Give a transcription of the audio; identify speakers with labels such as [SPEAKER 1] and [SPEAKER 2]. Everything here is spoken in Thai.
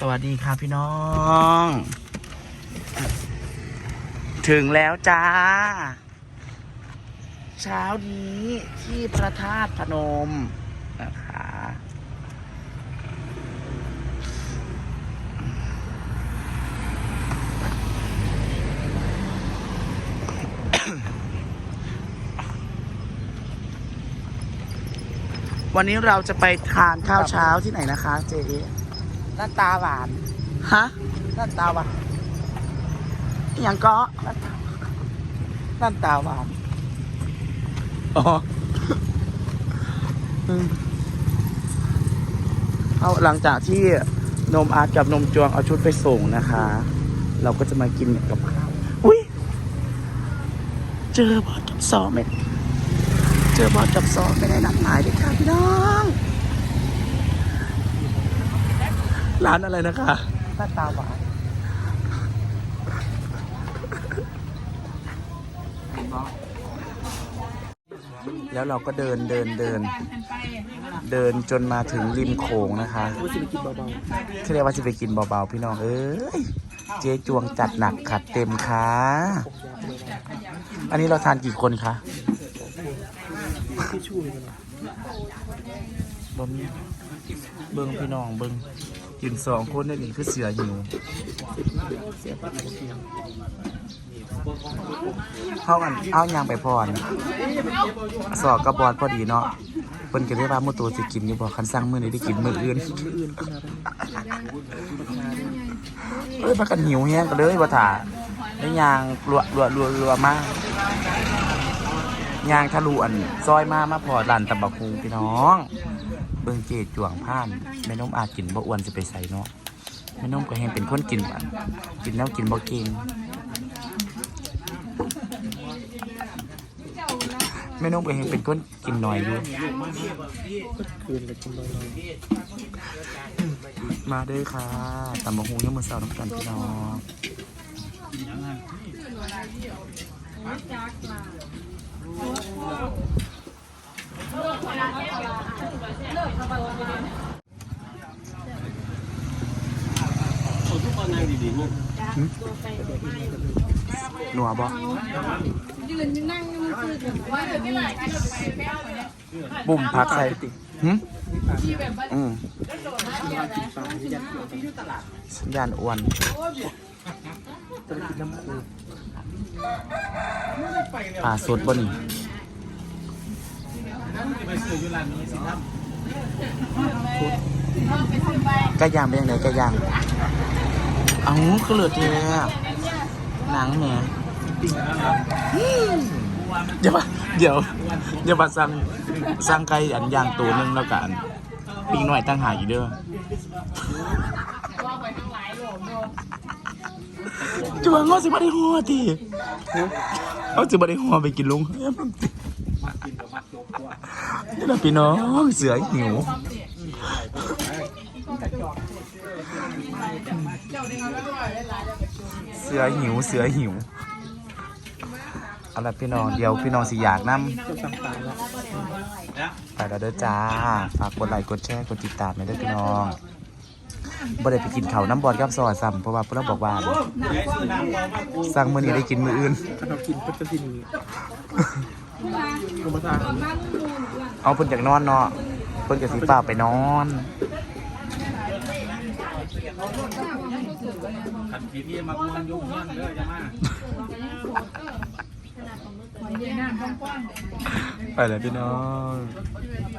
[SPEAKER 1] สวัสดีค่ะพี่น้อง ถึงแล้วจ้า เช้านี้ที่พระธาตุพนมนะคะวันนี้เราจะไปทานข้าวเช้าที่ไหนนะคะ เจ๊
[SPEAKER 2] หน้าตาหวาน
[SPEAKER 1] ฮะ
[SPEAKER 2] หน้าตาหวาน
[SPEAKER 1] อหย่างก็
[SPEAKER 2] หน้าตาหวาน
[SPEAKER 1] อ๋ออืมเอาหลังจากที่นมอาร์ตกับนมจวงเอาชุดไปส่งนะคะ เราก็จะมากินกับข้าวอุ้ยเจอบอสกับซอไม่เจอบอสกับซอไม่ได้นัดหมายเลยค่ะพี่น้อง ร้านอะไรนะคะ
[SPEAKER 2] หน้าตาหวาน
[SPEAKER 1] แล้วเราก็เดินเดินเดิน เดินจนมาถึงริมโขงนะคะ
[SPEAKER 2] เบา
[SPEAKER 1] ที่เรียกว่าจะไปกินเบาๆพี่น้องเอ้ยเจ๊จวงจัดหนักขัดเต็มค่ะ อันนี้เราทานกี่คนคะ
[SPEAKER 2] ๆที่ช่วย
[SPEAKER 1] บมเบิ้งพี่น้องเบิ้ง กินสองคนนี่คือเสือหิวเข้ากันเอายางไปพรสอกกระบอดพอดีเนาะเพิ่นก็ได้ว่ามื้อตัวสิกินอยู่บ่คันสั่งมื้อนี้ได้กินมื้ออื่น
[SPEAKER 2] มื้ออื่น
[SPEAKER 1] เอ้ยมากันหิวแฮงกันเลยว่าถ่าได้ยางรัวรัวรัวรัวมาก ยางทะลุอันซอยมามาพอร้านตำบักฮุงพี่น้อง เบิ่งเจจวงผ่านแม่นมอาจกินบ่อ้วนสิไปใส่เนาะแม่นมก็แฮงเป็นคนกินอันกินแล้วกินบ่เก่งแม่นมก็แฮงเป็นคนกินน้อยอยู่
[SPEAKER 2] คืนเลย
[SPEAKER 1] มาด้อค่ะตำบักฮุงยามมื้อเช้าน้ำกันพี่น้อง หนัวบ่
[SPEAKER 3] ยืนนั่งมันคือว่าเดี๋ยวนี้
[SPEAKER 1] บุ่มพักใส่หึอืม
[SPEAKER 2] ๆปลาที่ยัด
[SPEAKER 1] สัญญาณอ้วน
[SPEAKER 2] ป่า
[SPEAKER 1] สดบ่นี่ ไก่ย่างเป็นยังไงไก่ย่างเอ้าก็เหลือเท่หนังแหมเดี๋ยวมาเดี๋ยวเดี๋ยวมาสั่งสั่งไก่อันย่างตัวหนึงแล้วกันปิ้งหน่อยตั้งหากอีกเด้อจะมาง้อสิบ่ได้หัวทีเอาสิบ่ได้หัวไปกินลุงเฮ้ยมั นี่นะพี่น้องเสือหิวเสือหิวเสือหิวเอาละพี่น้องเดี๋ยวพี่น้องสิอยากนำ
[SPEAKER 2] ก็สั่งปลา
[SPEAKER 1] ไปแล้วเด้อจ้าฝากกดไลค์กดแชร์กดติดตามให้เด้อพี่น้องบ่ได้ไปกินเขาน้ำบอดกับซอซ้ำเพราะว่าเพิ่นบอกว่าสั่งมื้อนี้ได้กินมื้ออื่น
[SPEAKER 2] เรากินก็จะที่นี่ ธรรมชาติ
[SPEAKER 1] เอาเพิ่นจากนอนเนาะเพิ่นก็สิฟ้าไปนอน
[SPEAKER 4] ขันขีที่มาควรยุ่งเงี้ยเด้อจะมา
[SPEAKER 1] ไปแล้วพี่น้อง
[SPEAKER 3] เ